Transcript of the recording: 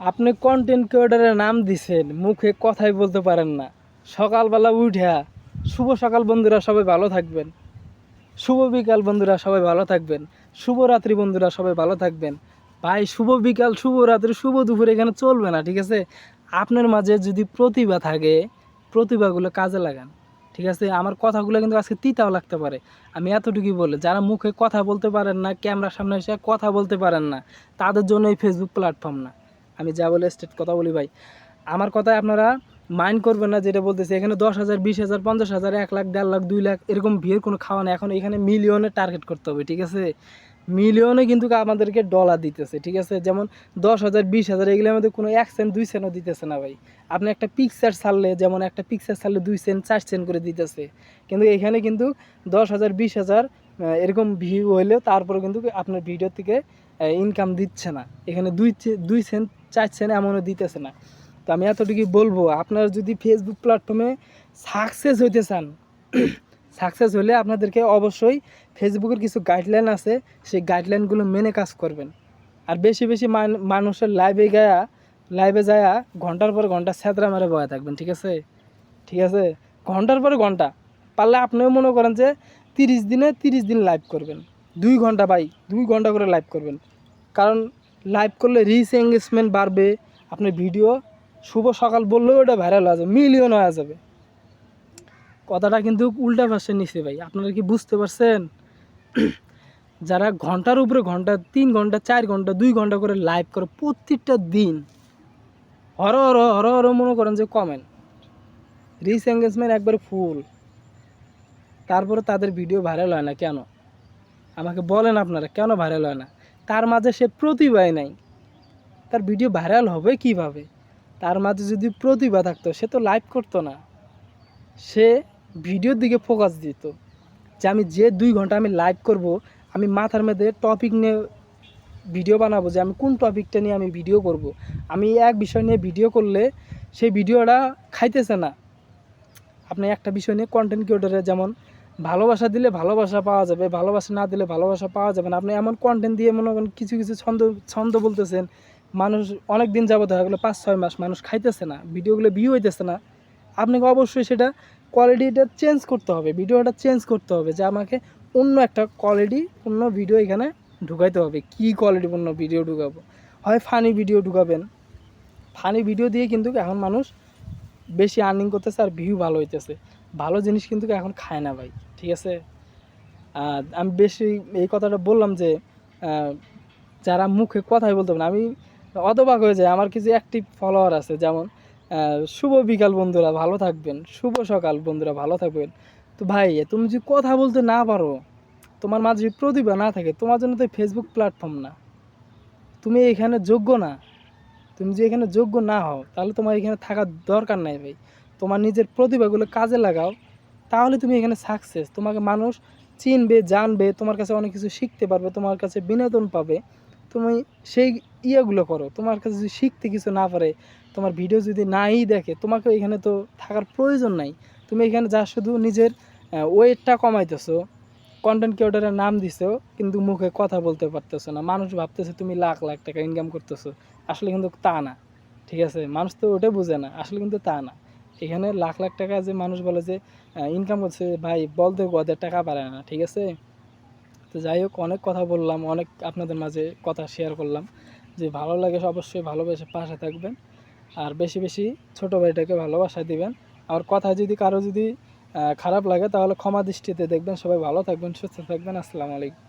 আপনি কন্টেন্ট ক্রিয়েটারের নাম দিছেন, মুখে কথাই বলতে পারেন না। সকালবেলা উঠা শুভ সকাল বন্ধুরা, সবাই ভালো থাকবেন। শুভ বিকাল বন্ধুরা, সবাই ভালো থাকবেন। শুভ রাত্রি বন্ধুরা, সবাই ভালো থাকবেন। ভাই, শুভ বিকাল, শুভ রাত্রি, শুভ দুপুর এখানে চলবে না, ঠিক আছে? আপনার মাঝে যদি প্রতিভা থাকে, প্রতিভাগুলো কাজে লাগান, ঠিক আছে? আমার কথাগুলো কিন্তু আজকে তিতাও লাগতে পারে। আমি এতটুকুই বলে, যারা মুখে কথা বলতে পারেন না, ক্যামেরার সামনে এসে কথা বলতে পারেন না, তাদের জন্য এই ফেসবুক প্ল্যাটফর্ম না। আমি যা বলে স্টেট কথা বলি ভাই। আমার কথায় আপনারা মাইন্ড করবেন না যেটা বলতেছি, এখানে দশ হাজার, বিশ হাজার, পঞ্চাশ হাজার, এক লাখ, দেড় লাখ, দুই লাখ এরকম বিয়ের কোনো খাওয়া নেই। এখন এখানে মিলিয়নে টার্গেট করতে হবে, ঠিক আছে? মিলিয়নে কিন্তু আমাদেরকে ডলার দিতেছে, ঠিক আছে? যেমন দশ হাজার, বিশ হাজার, এগুলোর মধ্যে কোনো এক সেন্ট দুই সেন্টও দিতেছে না ভাই। আপনি একটা পিকচার ছাড়লে, যেমন একটা পিকচার ছাড়লে দুই সেন্ট চার সেন্ট করে দিতেছে। কিন্তু এখানে কিন্তু দশ হাজার, বিশ হাজার এরকম ভিউ হইলেও তারপরে কিন্তু আপনার ভিডিও থেকে ইনকাম দিচ্ছে না। এখানে দুই দুই সেন্ট চার সেন্ট এমনও দিতেছে না। তো আমি এতটুকুই বলব, আপনারা যদি ফেসবুক প্ল্যাটফর্মে সাকসেস হইতে চান সাকসেস হলে আপনাদেরকে অবশ্যই ফেসবুকের কিছু গাইডলাইন আছে, সেই গাইডলাইনগুলো মেনে কাজ করবেন। আর বেশি বেশি মান- মানুষের লাইভে গায়া লাইভে যায়া ঘণ্টার পর ঘণ্টা স্যাঁতরা মারে বয়া থাকবেন, ঠিক আছে? ঠিক আছে? ঘণ্টার পর ঘণ্টা। পারলে আপনিও মনে করেন যে তিরিশ দিনে তিরিশ দিন লাইভ করবেন। দুই ঘণ্টা ভাই, দুই ঘণ্টা করে লাইভ করবেন। কারণ লাইভ করলে রিচ এঙ্গেজমেন্ট বাড়বে। আপনার ভিডিও শুভ সকাল বললেও ওটা ভাইরাল হয়ে যাবে মিলিয়ন হয়ে যাবে। কথাটা কিন্তু উল্টা পাশে নিছে ভাই, আপনারা কি বুঝতে পারছেন? যারা ঘণ্টার উপরে ঘণ্টা, তিন ঘণ্টা, চার ঘণ্টা, দুই ঘণ্টা করে লাইভ করে প্রত্যেকটা দিন, হর হর হর হর মনে করেন যে কমেন রিচ এঙ্গেজমেন্ট একবারে ফুল তারপরে তাদের ভিডিও ভাইরাল হয় না কেন? আমাকে বলেন আপনারা, কেন ভাইরাল হয় না? তার মাঝে সে প্রতিভাই নাই। তার ভিডিও ভাইরাল হবে কীভাবে? তার মাঝে যদি প্রতিভা থাকতো, সে তো লাইভ করতো না। সে ভিডিওর দিকে ফোকাস দিত। যে আমি যে দুই ঘণ্টা আমি লাইভ করব, আমি মাথার মধ্যে টপিক নিয়ে ভিডিও বানাবো, যে আমি কোন টপিকটা নিয়ে আমি ভিডিও করব। আমি এক বিষয় নিয়ে ভিডিও করলে সেই ভিডিওটা খাইতেছে না। আপনি একটা বিষয় নিয়ে কন্টেন্ট ক্রিয়েটরে যেমন ভালোবাসা দিলে ভালোবাসা পাওয়া যাবে, ভালোবাসা না দিলে ভালোবাসা পাওয়া যাবে না। আপনি এমন কন্টেন্ট দিয়ে মনে করেন কিছু কিছু ছন্দ ছন্দ বলতেছেন, মানুষ অনেক দিন যাবত হয়ে গেলো পাঁচ ছয় মাস মানুষ খাইতেছে না, ভিডিওগুলো ভিউ হইতেছে না। আপনাকে অবশ্যই সেটা কোয়ালিটিটা চেঞ্জ করতে হবে ভিডিওটা চেঞ্জ করতে হবে যে আমাকে অন্য একটা কোয়ালিটি অন্য ভিডিও এখানে ঢুকাইতে হবে। কী কোয়ালিটিপূর্ণ ভিডিও ঢুকাবো? হয় ফানি ভিডিও ঢুকাবেন। ফানি ভিডিও দিয়ে কিন্তু এখন মানুষ বেশি আর্নিং করতেছে আর ভিউ ভালো হইতেছে। ভালো জিনিস কিন্তু এখন খায় না ভাই। ঠিক আছে? আমি বেশি এই কথাটা বললাম যে যারা মুখে কথাই বলতে পারে আমি অতবাক হয়ে যায় আমার কিছু অ্যাক্টিভ ফলোয়ার আছে, যেমন শুভ বিকাল বন্ধুরা, ভালো থাকবেন। শুভ সকাল বন্ধুরা, ভালো থাকবেন। তো ভাই, তুমি যদি কথা বলতে না পারো, তোমার মাঝে যদি প্রতিভা না থাকে, তোমার জন্য তো ফেসবুক প্ল্যাটফর্ম না। তুমি এখানে যোগ্য না। তুমি যদি এখানে যোগ্য না হও, তাহলে তোমার এখানে থাকার দরকার নাই ভাই। তোমার নিজের প্রতিভাগুলো কাজে লাগাও। তাহলে তুমি এখানে সাকসেস তোমাকে মানুষ চিনবে, জানবে, তোমার কাছে অনেক কিছু শিখতে পারবে, তোমার কাছে বিনোদন পাবে। তুমি সেই ইয়েগুলো করো। তোমার কাছে যদি শিখতে কিছু না পারে, তোমার ভিডিও যদি নাই দেখে তোমাকে এখানে তো থাকার প্রয়োজন নাই। তুমি এখানে যা শুধু নিজের ওয়েটটা কমাইতেছো কন্টেন্ট ক্রিয়েটারের নাম দিছো, কিন্তু মুখে কথা বলতে পারতেছো না। মানুষ ভাবতেছে, তুমি লাখ লাখ টাকা ইনকাম করতেছো। আসলে কিন্তু তা না। ঠিক আছে? মানুষ তো ওটা বুঝে না। আসলে কিন্তু তা না। এখানে লাখ লাখ টাকা যে মানুষ বলে যে ইনকাম করছে ভাই বলতে ওদের টাকা পারে না, ঠিক আছে? তো যাই হোক, অনেক কথা বললাম, অনেক আপনাদের মাঝে কথা শেয়ার করলাম, যে ভালো লাগে অবশ্যই ভালোবেসে পাশে থাকবেন, আর বেশি বেশি ছোটো ভাইটাকে ভালোবাসা দিবেন, আর কথা যদি কারও যদি খারাপ লাগে, তাহলে ক্ষমা দৃষ্টিতে দেখবেন, সবাই ভালো থাকবেন, সুস্থ থাকবেন, আসসালামু আলাইকুম।